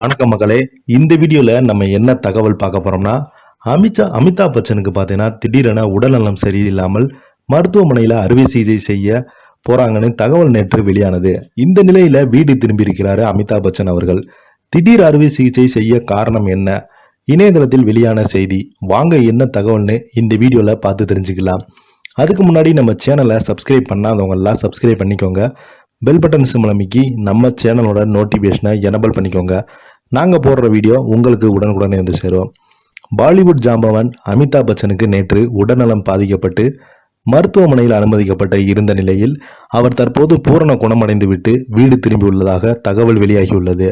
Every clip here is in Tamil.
வணக்கம் மக்களே. இந்த வீடியோவில் நம்ம என்ன தகவல் பார்க்க போகிறோம்னா அமித்ஷா அமிதாப் பச்சனுக்கு பார்த்தீங்கன்னா திடீரென உடல்நலம் சரியில்லாமல் மருத்துவமனையில் அறுவை சிகிச்சை செய்ய போகிறாங்கன்னு தகவல் நேற்று வெளியானது. இந்த நிலையில் வீடு திரும்பியிருக்கிறாரு அமிதாப் பச்சன் அவர்கள். திடீர் அறுவை சிகிச்சை செய்ய காரணம் என்ன? இணையதளத்தில் வெளியான செய்தி. வாங்க என்ன தகவல்னு இந்த வீடியோவில் பார்த்து தெரிஞ்சுக்கலாம். அதுக்கு முன்னாடி நம்ம சேனலை சப்ஸ்கிரைப் பண்ணாதவங்க எல்லாம் சப்ஸ்கிரைப் பண்ணிக்கோங்க. பெல் பட்டன் சிம்லமிக்கி நம்ம சேனலோட நோட்டிஃபிகேஷனை எனபிள் பண்ணிக்கோங்க. நாங்கள் போடுற வீடியோ உங்களுக்கு உடனுக்குடனே வந்து சேரும். பாலிவுட் ஜாம்பவன் அமிதாப் பச்சனுக்கு நேற்று உடல்நலம் பாதிக்கப்பட்டு மருத்துவமனையில் அனுமதிக்கப்பட்ட இருந்த நிலையில் அவர் தற்போது பூரண குணமடைந்துவிட்டு வீடு திரும்பியுள்ளதாக தகவல் வெளியாகியுள்ளது.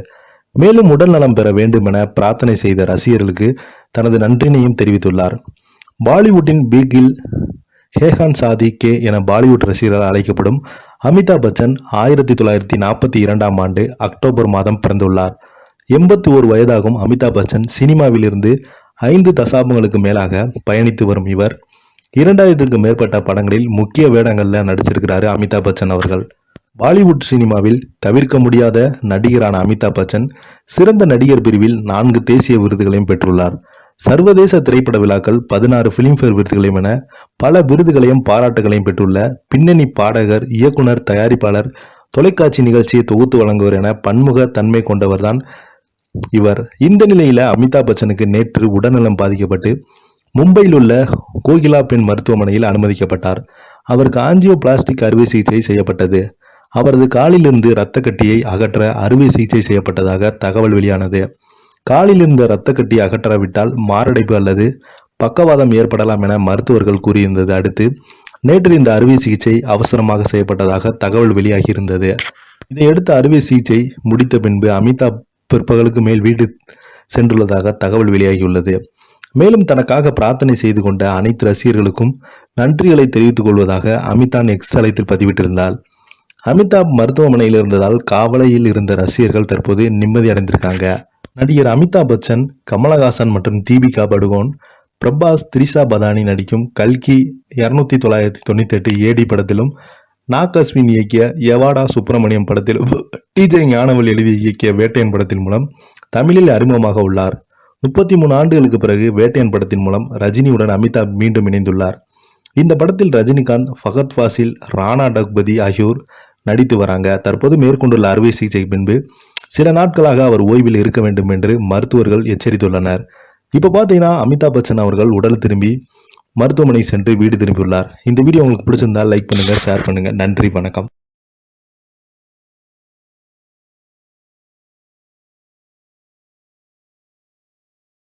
மேலும் உடல்நலம் பெற வேண்டும் என பிரார்த்தனை செய்த ரசிகர்களுக்கு தனது நன்றினையும் தெரிவித்துள்ளார். பாலிவுட்டின் பீகில் ஹேகான் சாதி கே என பாலிவுட் ரசிகரால் அழைக்கப்படும் அமிதாப் பச்சன் ஆயிரத்தி தொள்ளாயிரத்தி நாற்பத்தி இரண்டாம் ஆண்டு அக்டோபர் மாதம் பிறந்துள்ளார். எண்பத்தி ஓரு வயதாகும் அமிதாப் பச்சன் சினிமாவிலிருந்து ஐந்து தசாபங்களுக்கு மேலாக பயணித்து வரும் இவர். இரண்டாயிரத்துக்கு மேற்பட்ட படங்களில் முக்கிய வேடங்களில் நடிச்சிருக்கிறாரு அமிதாப் பச்சன் அவர்கள். பாலிவுட் சினிமாவில் தவிர்க்க முடியாத நடிகரான அமிதாப் பச்சன் சிறந்த நடிகர் பிரிவில் நான்கு தேசிய விருதுகளையும் பெற்றுள்ளார். சர்வதேச திரைப்பட விழாக்கள் பதினாறு பிலிம்பேர் விருதுகளையும் என பல விருதுகளையும் பாராட்டுகளையும் பெற்றுள்ள பின்னணி பாடகர் இயக்குனர் தயாரிப்பாளர் தொலைக்காட்சி நிகழ்ச்சியை தொகுத்து வழங்குவர் என பன்முக தன்மை கொண்டவர்தான் இவர். இந்த நிலையில அமிதாப் பச்சனுக்கு நேற்று உடல்நலம் பாதிக்கப்பட்டு மும்பையில் உள்ள கோகிலா பெண் மருத்துவமனையில் அனுமதிக்கப்பட்டார். அவருக்கு ஆஞ்சியோ பிளாஸ்டிக் அறுவை சிகிச்சை செய்யப்பட்டது. அவரது காலிலிருந்து இரத்த கட்டியை அகற்ற அறுவை சிகிச்சை செய்யப்பட்டதாக தகவல் வெளியானது. காலில் இருந்த இரத்த கட்டி அகற்றாவிட்டால் மாரடைப்பு அல்லது பக்கவாதம் ஏற்படலாம் என மருத்துவர்கள் கூறியிருந்தது. அடுத்து நேற்று இந்த அறுவை சிகிச்சை அவசரமாக செய்யப்பட்டதாக தகவல் வெளியாகியிருந்தது. இதையடுத்து அறுவை சிகிச்சை முடித்த பின்பு அமிதாப் பிற்பகலுக்கு மேல் வீடு சென்றுள்ளதாக தகவல் வெளியாகியுள்ளது. மேலும் தனக்காக பிரார்த்தனை செய்து கொண்ட அனைத்து ரசிகர்களுக்கும் நன்றிகளை தெரிவித்துக் கொள்வதாக அமிதான் எக்ஸ் தளத்தில் பதிவிட்டிருந்தால் அமிதாப் மருத்துவமனையில் இருந்ததால் காவலையில் இருந்த ரசிகர்கள் தற்போது நிம்மதி அடைந்திருக்காங்க. நடிகர் அமிதாப் பச்சன் கமலஹாசன் மற்றும் தீபிகா படுகோன் பிரபாஸ் திரிஷா பதானி நடிக்கும் கல்கி இரநூத்தி தொள்ளாயிரத்தி தொண்ணூத்தி எட்டு ஏடி படத்திலும் நாகஸ்வின் இயக்கிய யவாடா சுப்பிரமணியம் படத்திலும் டிஜே ஞானவல் எழுதி இயக்கிய வேட்டையன் படத்தின் மூலம் தமிழில் அறிமுகமாக உள்ளார். முப்பத்தி மூணு ஆண்டுகளுக்கு பிறகு வேட்டையன் படத்தின் மூலம் ரஜினியுடன் அமிதாப் மீண்டும் இணைந்துள்ளார். இந்த படத்தில் ரஜினிகாந்த் ஃபகத் ஃபாசில் ராணா டக்பதி ஆகியோர் நடித்து வராங்க. தற்போது மேற்கொண்டுள்ள அறுவை சிகிச்சை பின்பு சில நாட்களாக அவர் ஓய்வில் இருக்க வேண்டும் என்று மருத்துவர்கள் எச்சரித்துள்ளனர். இப்போ பார்த்தீங்கன்னா அமிதாப் பச்சன் அவர்கள் உடல் திரும்பி மருத்துவமனை சென்று வீடு திரும்பியுள்ளார். இந்த வீடியோ உங்களுக்கு பிடிச்சிருந்தா லைக் பண்ணுங்கள் ஷேர் பண்ணுங்கள் நன்றி வணக்கம்.